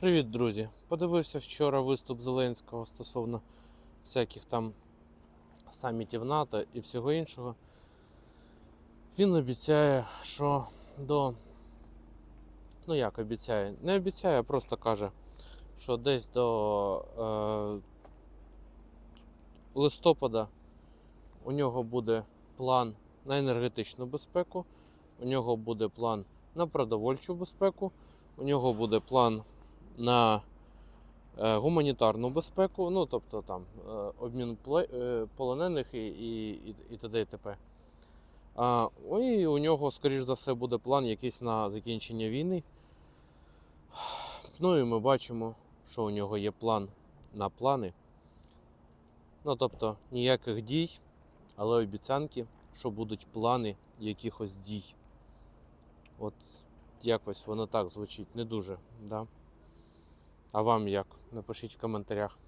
Привіт, друзі! Подивився вчора виступ Зеленського стосовно всяких там самітів НАТО і всього іншого. Він обіцяє, що до. Ну як обіцяє? Не обіцяє, а просто каже, що десь до е, листопада у нього буде план на енергетичну безпеку, у нього буде план на продовольчу безпеку, у нього буде план на е, гуманітарну безпеку, ну тобто там е, обмін е, полонених і, і, і, т.д. і т.п. А, ну, і у нього, скоріш за все, буде план якийсь на закінчення війни. Ну і ми бачимо, що у нього є план на плани. Ну, тобто ніяких дій, але обіцянки, що будуть плани якихось дій. От якось воно так звучить, не дуже, да? А вам як? Напишіть в коментарях.